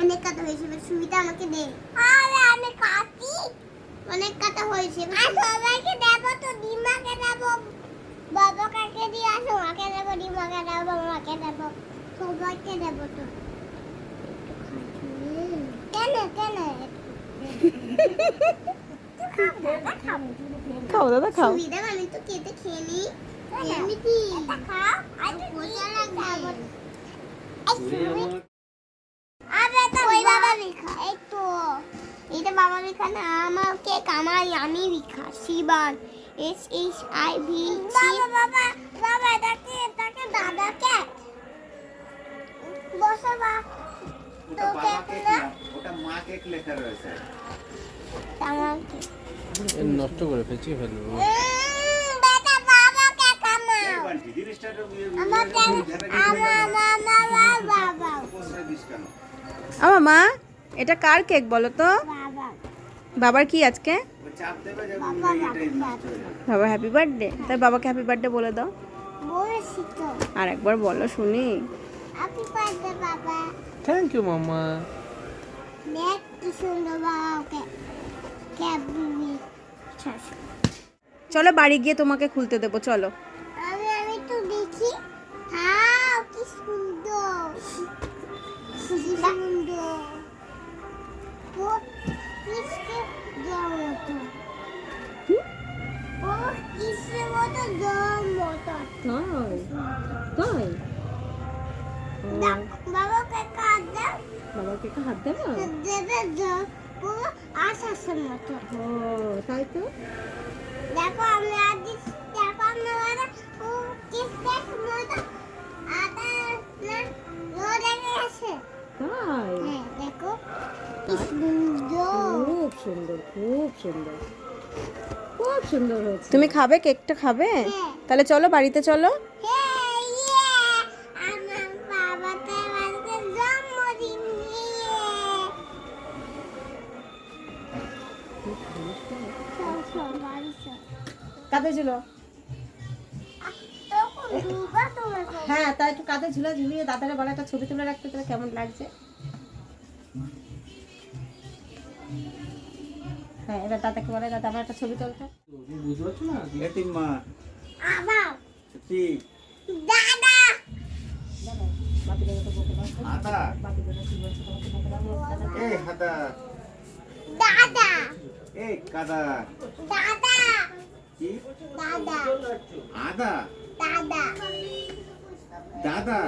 অনেক কাটা হয়েছে এবার সুবিধা আমাকে দে। আরে আমি কাটি। অনেক কাটা হয়েছে আর সবাইকে দেব তো ডিমাকে দেব। বাবা কাকে দিয়ে আসো মাকে দেব ডিমাকে দেব মাকে দেব। সবাইকে দেব তো। কেন কেন? খাও দাদা খাও। সুবিধা আমি তো কেটে খেয়ে নিই। এমনিতে খাও। আর মজা লাগবে আবে তো ওই বাবা লিখা এই তো এটা বাবা লিখা না আমার কেক আমার আমি লিখা Shivan S H I V বাবা বাবা বাবা এটাকে এটাকে দাদা কেক বসো বা তো না না, ওটা মা কেক লেখা রয়েছে। কেক নষ্ট করে ফেলছি ফেলব। আমার মা এটা কার কেক বলো তো? বাবার কি আজকে। বাবার হ্যাপি বার্থডে তাই বাবাকে হ্যাপি বার্থডে বলে দাও। বলেছি তো। আর একবার বলো শুনি। হ্যাপি বার্থডে বাবা। থ্যাংক ইউ ক্যাবরি চলো বাড়ি গিয়ে তোমাকে খুলতে দেবো চলো। বাবাকে কাজ দাও বাবাকে হাত দেবো দেবে পুরো আশাসের মতো ও তাই তো দেখো আমি আজ দেখো আমরা ওরা কিসের মতো আদা রোদে গেছে তাই দেখো সুন্দর খুব? সুন্দর খুব সুন্দর খুব সুন্দর হয়েছে তুমি খাবে? কেকটা খাবে? হ্যাঁ। তাহলে চলো বাড়িতে চলো। হ্যাঁ। কাঁধে ছিল হ্যাঁ তাই একটু কাঁধে ঝুলে ঝুলিয়ে দাদারে বলে একটা ছবি তুলে রাখতে তোরা কেমন লাগছে? হ্যাঁ এবার দাদাকে বলে দাদা আমার একটা ছবি তুলতে। বুঝতে পারছ না এতিম মা, আবার কি? দাদা দাদা। এই কাদা, দাদা। কি? দাদা। আদা, দাদা। দাদা,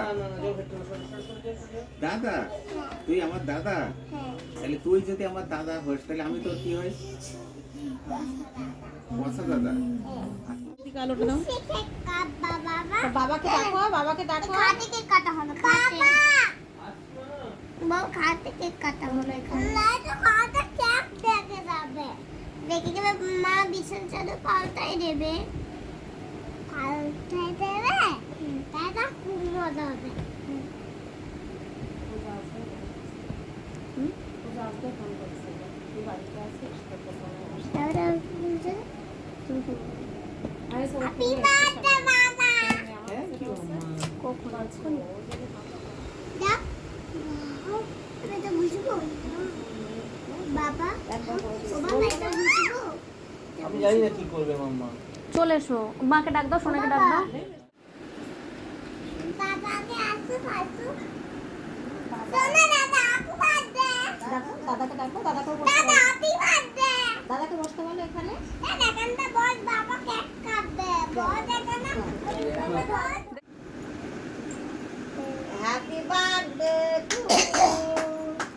দাদা, তুই আমার দাদা? হ্যাঁ। তাহলে তুই যদি আমার দাদা হোস তাহলে আমি তোর কি হই? বসা দাদা। দাও বাবাকে ডাকো বাবাকে ডাকো। খাতে কেক কাটা হবে বাবা। বাবা। খাতে কেক কাটা হবে না তো খাতে দেখে যাবে দেখে মা বিছান চাদর পাল্টাই দেবে। পাল্টাই দেবে? তাটা খুব মজা হবে। কখন আছে? দেখ আমি তো বুঝব বাবা বাবা এটা বুঝব আমি জানি না কি করবে মাম্মা। চলে এসো। মাকে ডাক দাও সোনাকে ডাক দাও। দাদাকে ডাকো দাদাকে দাদাকে বসতে বলো এখানে। দাদা এখানটা বস বাবা কেক কাটবে বস এখানে বস হ্যাপি বার্থডে টু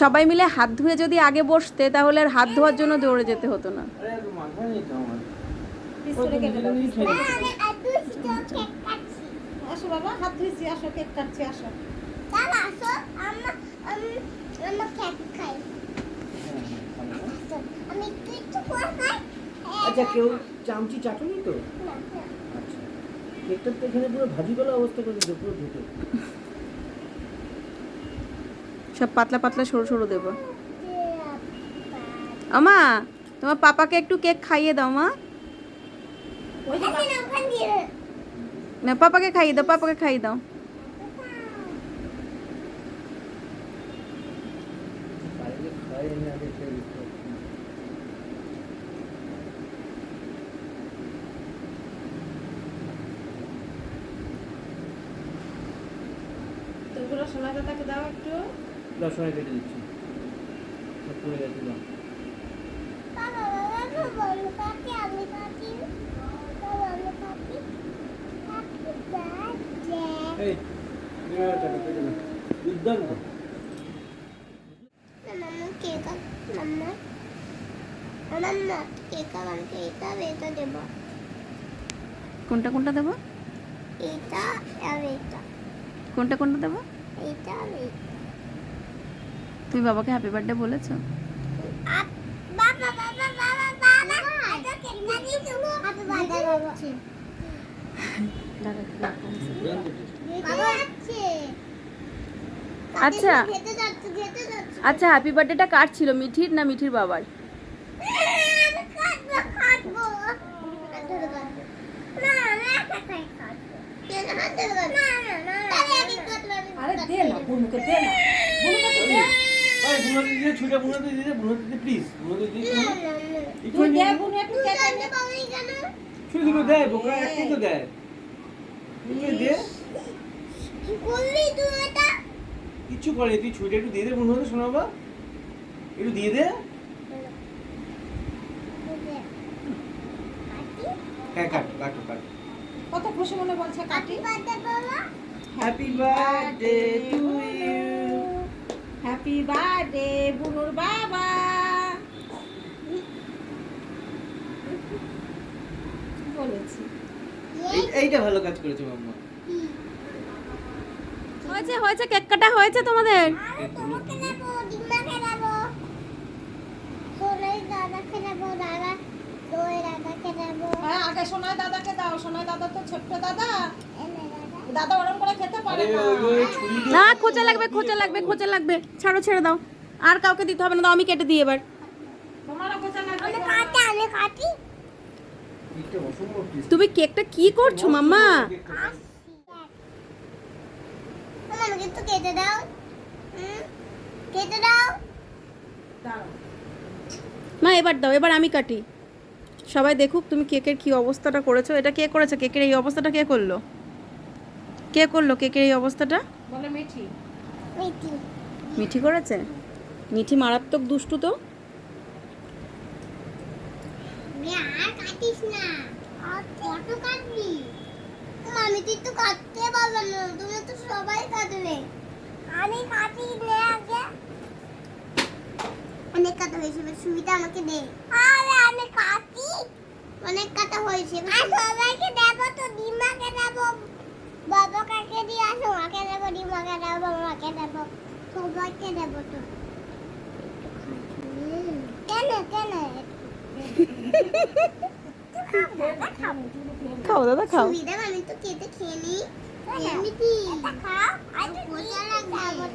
সবাই মিলে হাত ধুয়ে যদি আগে বসতে তাহলে আর হাত ধোয়ার জন্য দৌড়ে যেতে হতো না। কেক আসো বাবা হাত ধুইছি আসো কেক কাটছি আসো। আসো আমরা আমরা কেক খাই। আমি আচ্ছা কেউ চামচি চাটনি তো। আচ্ছা। কেকটা তো এখানে পুরো ভাজি করা অবস্থা করে পুরো ঢুকে সব পাতলা পাতলা সরু সরু দেবো। আমা, তোমার পাপাকে একটু কেক খাইয়ে দাও, মা। না, পাপাকে খাইয়ে দাও, পাপাকে খাইয়ে দাও। তোগুলো সোনা দাদাকে দাও একটু। দাও কেটে দিচ্ছি পড়ে গেছে দুর্দান্ত। কোনটা কোনটা দেবো এটা আর এটা। কোনটা কোনটা দেবো এটা আর এটা। তুমি বাবাকে হ্যাপি বার্থডে বলেছ। আচ্ছা। আচ্ছা হ্যাপি বার্থডেটা কার ছিল, মিঠির না মিঠির বাবার আরে না না ছুটে প্লিজ। তুই দে। বুনু একটু? ছুটে দেয় বোকা তো দেয়। তুই দে করলি তুই এটা? কিচ্ছু করে তুই ছুটে একটু দিয়ে দে বুনাতে শোনাবা একটু দিয়ে দে। হ্যাঁ কাট কাটো কাট। কত খুশি মনে বলছে কাটি। Happy birthday to you happy birthday বুনুর বাবা বলেছি। এইটা ভালো কাজ করেছে মাম্মা। হয়েছে হয়েছে কেক কাটা হয়েছে তোমাদের। হ্যাঁ আগে সোনাই দাদাকে দাও সোনাই দাদা তো ছোট্ট দাদা। দাদা। দাদা করে খেতে পারে না। না খোঁচা লাগবে খোঁচা লাগবে খোঁচা লাগবে। ছাড়ো ছেড়ে দাও। আর কাউকে দিতে হবে না দাও আমি কেটে দিই এবার। তোমারও খোঁচা আমি কাটি, আমি কাটি। এটা অসম্ভব taste। তুমি কেকটা কি করছ মাম্মা? একটু কেটে দাও। কেটে দাও। মা এবার দাও এবার আমি কাটি। সবাই দেখুক তুমি কেকের কি অবস্থাটা করেছ। এটা কে করেছে? কেকের এই অবস্থাটা কে করল? কে করল? কেকের এই অবস্থাটা? বলে মিঠি। মিটি মিঠি করেছে? মিঠি মারাত্মক দুষ্টু তো? তুই কাটতে পারবে না। তুমি তো সবাই কাটবে। আমি কাটি নে আগে। অনেক কাটা হয়েছে সুবিধা আমাকে দে। আরে আমি কাটি। অনেক কাটা হয়েছে আর সবাইকে দেবো তো ডিমাকে দেবো। বাবা কাকে দিয়ে আসো? মাকে দেবো ডিমাকে দেবো মাকে দেবো সবাইকে দেবো তো। কেন কেন খাও দাদা খাও। সুবিধা আমি তো কেটে খেয়ে নি। এমনিতে এটা খাও আর মজা লাগবে।